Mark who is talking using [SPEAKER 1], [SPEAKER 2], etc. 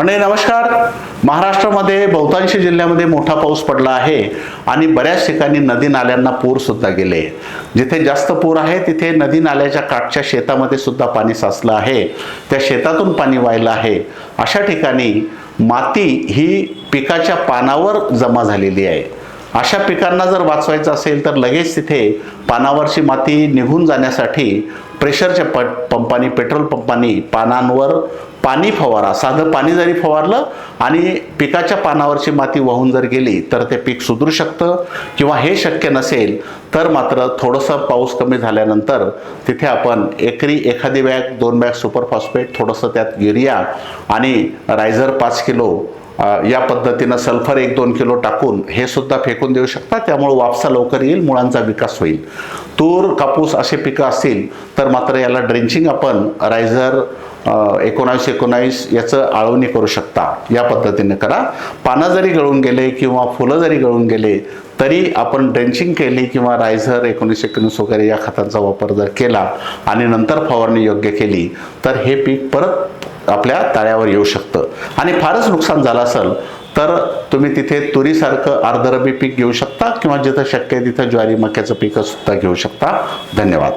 [SPEAKER 1] म्हणजे नमस्कार. महाराष्ट्रामध्ये बहुतांश जिल्ह्यामध्ये मोठा पाऊस पडला आहे आणि बऱ्याच ठिकाणी नदी नाल्यांना पूर सुद्धा गेले. जिथे जास्त पूर आहे तिथे नदी नाल्याच्या काठच्या शेतामध्ये सुद्धा पाणी साचलं आहे. त्या शेतातून पाणी वाहिलं आहे. अशा ठिकाणी माती ही पिकाच्या पानावर जमा झालेली आहे. अशा पिकांना जर वाचवायचं असेल तर लगेच तिथे पानावरची माती निघून जाण्यासाठी प्रेशरच्या प पंपानी पेट्रोल पंपानी पानांवर पाणी फवारा साधं पाणी जरी फवारलं आणि पिकाच्या पानावरची माती वाहून जर गेली तर ते पीक सुधरू शकतं किंवा हे शक्य नसेल तर मात्र थोडंसं पाऊस कमी झाल्यानंतर तिथे आपण एकरी एखादी बॅग दोन बॅग सुपर फॉस्फेट थोडंसं त्यात युरिया आणि रायझर पाच किलो या पद्धतीनं सल्फर एक दोन किलो टाकून हे सुद्धा फेकून देऊ शकता. त्यामुळे वापसा लवकर येईल मुळांचा विकास होईल. तूर कापूस असे पिकं असतील तर मात्र याला ड्रेंचिंग आपण रायझर एकोणावीस एकोणावीस याचं आळवणी करू शकता. या पद्धतीने करा. पानं जरी गळून गेले किंवा फुलं जरी गळून गेले तरी आपण ड्रेंचिंग केली किंवा रायझर एकोणीस एकोणीस वगैरे या खतांचा वापर जर केला आणि नंतर फवारणी योग्य केली तर हे पीक परत आपल्या तळ्यावर येऊ शकतं. आणि फारच नुकसान झालं असेल तर तुम्ही तिथे तुरीसारखं अर्धरबी पीक घेऊ शकता किंवा जिथं शक्य आहे तिथं ज्वारी मक्याचं पीकसुद्धा घेऊ शकता. धन्यवाद.